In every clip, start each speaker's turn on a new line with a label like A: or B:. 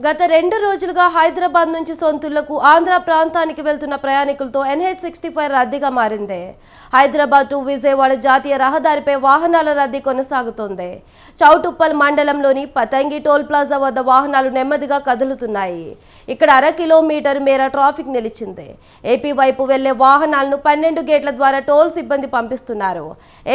A: గత రెండు రోజులుగా హైదరాబాద్ నుంచి సొంతులకు ఆంధ్ర ప్రాంతానికి వెళ్తున్న ప్రయాణికులతో ఎన్హెచ్ సిక్స్టీ ఫైవ్ రద్దీగా మారింది. హైదరాబాద్ టు విజయవాడ జాతీయ రహదారిపై వాహనాల రద్దీ కొనసాగుతోంది. చౌటుప్పల్ మండలంలోని పతంగి టోల్ ప్లాజా వద్ద వాహనాలు నెమ్మదిగా కదులుతున్నాయి. ఇక్కడ అర కిలోమీటర్ మేర ట్రాఫిక్ నిలిచింది. ఏపీ వైపు వెళ్ళే వాహనాలను పన్నెండు గేట్ల ద్వారా టోల్ సిబ్బంది పంపిస్తున్నారు.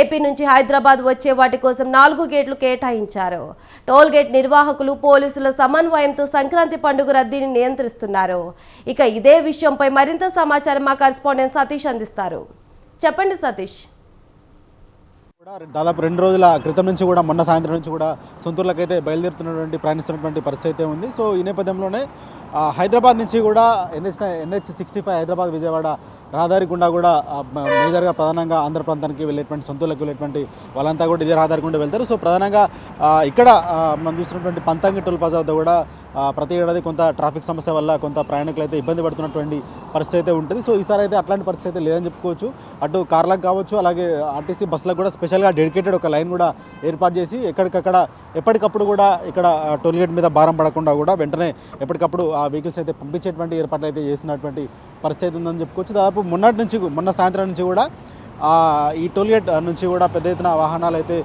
A: ఏపీ నుంచి హైదరాబాద్ వచ్చే వాటి కోసం నాలుగు గేట్లు కేటాయించారు. టోల్ గేట్ నిర్వాహకులు పోలీసుల సమన్వయంతో సంక్రాంతి పండుగ రద్దీని నియంత్రిస్తున్నారు. ఇక ఇదే విషయంపై మరింత సమాచారం మా కరెస్పాండెంట్ సతీష్ అందిస్తారు. చెప్పండి సతీష్.
B: కూడా దాదాపు రెండు రోజుల క్రితం నుంచి కూడా మొన్న సాయంత్రం నుంచి కూడా సొంతూర్లకు అయితే బయలుదేరుతున్నటువంటి ప్రయాణిస్తున్నటువంటి పరిస్థితి అయితే ఉంది. సో ఈ నేపథ్యంలోనే హైదరాబాద్ నుంచి కూడా NH NH sixty five Hyderabad Vijayawada రహదారి గుండా కూడా మేజర్గా ప్రధానంగా ఆంధ్ర ప్రాంతానికి వెళ్ళేటువంటి సొంతూర్లకు వెళ్ళేటువంటి వాళ్ళంతా కూడా ఇదే రహదారి గుండా వెళ్తారు. సో ప్రధానంగా ఇక్కడ మనం చూసినటువంటి పంతంగి టోల్ ప్లాజా వద్ద కూడా ప్రతి ఏడాది కొంత ట్రాఫిక్ సమస్య వల్ల కొంత ప్రయాణికులు అయితే ఇబ్బంది పడుతున్నటువంటి పరిస్థితి అయితే ఉంటుంది. సో ఈసారి అయితే అట్లాంటి పరిస్థితి అయితే లేదని చెప్పుకోవచ్చు. అటు కార్లకు కావచ్చు అలాగే ఆర్టీసీ బస్సులకు కూడా స్పెషల్గా డెడికేటెడ్ ఒక లైన్ కూడా ఏర్పాటు చేసి ఎక్కడికక్కడ ఎప్పటికప్పుడు కూడా ఇక్కడ ఆ, టోల్ గేట్ మీద భారం పడకుండా కూడా వెంటనే ఎప్పటికప్పుడు ఆ వెహికల్స్ అయితే పంపించేటువంటి ఏర్పాట్లు అయితే చేసినటువంటి పరిస్థితి ఉందని చెప్పుకోవచ్చు. దాదాపు మొన్నటి నుంచి మొన్న సాయంత్రం నుంచి కూడా ఈ టోల్గేట్ నుంచి కూడా పెద్ద ఎత్తున వాహనాలు అయితే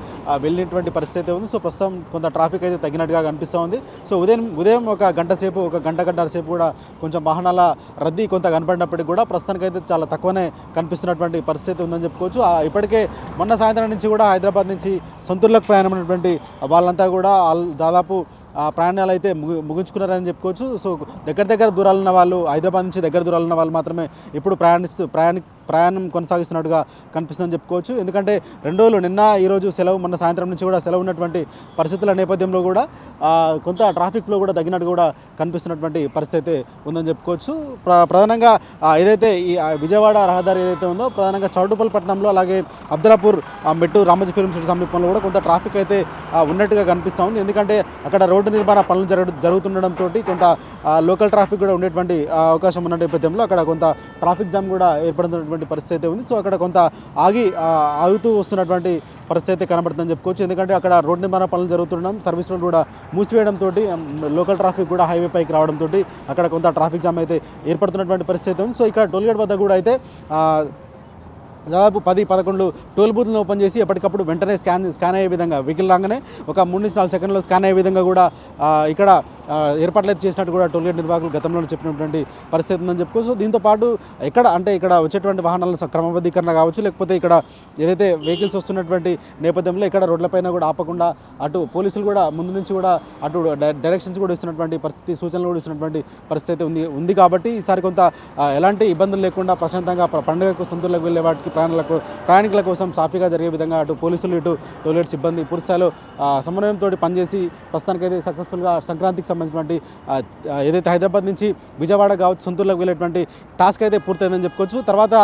B: వెళ్ళినటువంటి పరిస్థితి అయితే ఉంది. సో ప్రస్తుతం కొంత ట్రాఫిక్ అయితే తగ్గినట్టుగా కనిపిస్తూ ఉంది. సో ఉదయం ఉదయం ఒక గంట సేపు ఒక గంట గంట సేపు కూడా కొంచెం వాహనాల రద్దీ కొంత కనపడినప్పటికీ కూడా ప్రస్తుతానికైతే చాలా తక్కువనే కనిపిస్తున్నటువంటి పరిస్థితి ఉందని చెప్పుకోవచ్చు. ఇప్పటికే మొన్న సాయంత్రం నుంచి కూడా హైదరాబాద్ నుంచి సొంతూర్లకు ప్రయాణమైనటువంటి వాళ్ళంతా కూడా దాదాపు ప్రయాణాలు అయితే ముగించుకున్నారని చెప్పుకోవచ్చు. సో దగ్గర దగ్గర దూరాలు ఉన్న వాళ్ళు హైదరాబాద్ నుంచి దగ్గర దూరాలు ఉన్న వాళ్ళు మాత్రమే ఇప్పుడు ప్రయాణిస్తూ ప్రయాణి ప్రయాణం కొనసాగిస్తున్నట్టుగా కనిపిస్తుందని చెప్పుకోవచ్చు. ఎందుకంటే రెండు రోజులు నిన్న ఈరోజు సెలవు మొన్న సాయంత్రం నుంచి కూడా సెలవు ఉన్నటువంటి పరిస్థితుల నేపథ్యంలో కూడా కొంత ట్రాఫిక్ ఫ్లో కూడా తగ్గినట్టు కూడా కనిపిస్తున్నటువంటి పరిస్థితి అయితే ఉందని చెప్పుకోవచ్చు. ప్ర ప్రధానంగా ఏదైతే ఈ విజయవాడ రహదారి ఏదైతే ఉందో ప్రధానంగా చౌటుపల్లి పట్టణంలో అలాగే అబ్దులాపూర్ మెట్టు రామజీ ఫిల్మ్ సిటీ సమీపంలో కూడా కొంత ట్రాఫిక్ అయితే ఉన్నట్టుగా కనిపిస్తూ ఉంది. ఎందుకంటే అక్కడ రోడ్డు నిర్మాణ పనులు జరగ జరుగుతుండడంతో కొంత లోకల్ ట్రాఫిక్ కూడా ఉండేటువంటి అవకాశం ఉన్న నేపథ్యంలో అక్కడ కొంత ట్రాఫిక్ జామ్ కూడా ఏర్పడుతున్నటువంటి పరిస్థితి అయితే ఉంది. సో అక్కడ కొంత ఆగి ఆగుతూ వస్తున్నటువంటి పరిస్థితి అయితే కనబడుతుందని చెప్పుకోవచ్చు. ఎందుకంటే అక్కడ రోడ్డు నిర్మాణ పనులు జరుగుతుండడం సర్వీస్ రోడ్ కూడా మూసివేయడంతో లోకల్ ట్రాఫిక్ కూడా హైవే పైకి రావడంతో అక్కడ కొంత ట్రాఫిక్ జామ్ అయితే ఏర్పడుతున్నటువంటి పరిస్థితి ఉంది. సో ఇక్కడ టోల్గేట్ వద్ద కూడా అయితే దాదాపు పది పదకొండు టోల్ బూత్లను ఓపెన్ చేసి ఎప్పటికప్పుడు వెంటనే స్కాన్ స్కాన్ అయ్యే విధంగా వెహికల్ రాగానే ఒక మూడు నుంచి నాలుగు సెకండ్లో స్కాన్ అయ్యే విధంగా కూడా ఇక్కడ ఏర్పాట్లు చేసినట్టు కూడా టోల్ గేట్ నిర్వాహకులు గతంలో చెప్పినటువంటి పరిస్థితి ఉందని చెప్పుకోవచ్చు సో దీంతో పాటు ఎక్కడ అంటే ఇక్కడ వచ్చేటువంటి వాహనాల క్రమబద్ధీకరణ కావచ్చు లేకపోతే ఇక్కడ ఏదైతే వెహికల్స్ వస్తున్నటువంటి నేపథ్యంలో ఇక్కడ రోడ్లపైన కూడా ఆపకుండా అటు పోలీసులు కూడా ముందు నుంచి కూడా అటు డై- డైరెక్షన్స్ కూడా ఇస్తున్నటువంటి పరిస్థితి సూచనలు కూడా ఇస్తున్నటువంటి పరిస్థితి ఉంది ఉంది కాబట్టి ఈసారి కొంత ఎలాంటి ఇబ్బందులు లేకుండా ప్రశాంతంగా పండుగకు సొంతూరులకు వెళ్ళే వాటికి ప్రయాణాలకు ప్రయాణికుల కోసం సాఫీగా జరిగే విధంగా అటు పోలీసులు ఇటు టోయిలెట్ సిబ్బంది పూర్తి సమన్వయంతో పనిచేసి ప్రస్తుతానికైతే సక్సెస్ఫుల్గా సంక్రాంతికి సంబంధించినటువంటి ఏదైతే హైదరాబాద్ నుంచి విజయవాడ కావచ్చు సొంతూరులోకి వెళ్ళేటువంటి టాస్క్ అయితే పూర్తయిందని చెప్పుకోవచ్చు. తర్వాత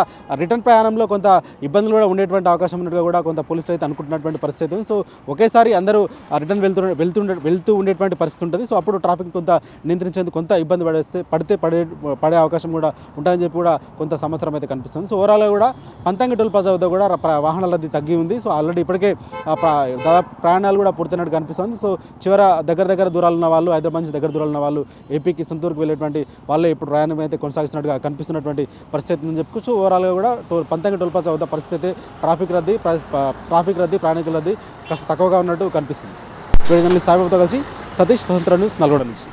B: రిటర్న్ ప్రయాణంలో కొంత ఇబ్బందులు కూడా ఉండేటువంటి అవకాశం ఉన్నట్టుగా కూడా కొంత పోలీసులు అయితే అనుకుంటున్నటువంటి పరిస్థితి ఉంది. సో ఒకేసారి అందరూ రిటర్న్ వెళ్తూ వెళ్తుండే వెళ్తూ ఉండేటువంటి పరిస్థితి ఉంటుంది. సో అప్పుడు ట్రాఫిక్ కొంత నియంత్రించేందుకు కొంత ఇబ్బంది పడేస్తే పడితే పడే పడే అవకాశం కూడా ఉంటుందని చెప్పి కూడా కొంత సంవత్సరం అయితే కనిపిస్తుంది. సో ఓవరాల్గా కూడా పంతంగి టోల్ ప్లాజా వద్ద కూడా వాహనాల రద్దీ తగ్గి ఉంది. సో ఆల్రెడీ ఇప్పటికే ఆ, దాదాపు ప్రయాణాలు కూడా పూర్తయినట్టు కనిపిస్తుంది. సో చివర దగ్గర దగ్గర దూరాలు ఉన్న వాళ్ళు హైదరాబాద్ నుంచి దగ్గర దూరాలు ఉన్న వాళ్ళు ఏపీకి సొంతూరుకు వెళ్ళేటువంటి వాళ్ళే ఇప్పుడు ప్రయాణం అయితే కొనసాగిస్తున్నట్టుగా కనిపిస్తున్నటువంటి పరిస్థితి అని చెప్పుకోవచ్చు. ఓవరాల్గా కూడా టోల్ పంతంగి టోల్ ప్లాజా వద్ద పరిస్థితి ట్రాఫిక్ రద్దీ ట్రాఫిక్ రద్దీ ప్రయాణికుల రద్దీ కాస్త తక్కువగా ఉన్నట్టు కనిపిస్తుంది. జర్నలిస్ట్ సాయిబాబుతో కలిసి సతీష్ స్వతంత్ర న్యూస్ నల్గొండ నుంచి.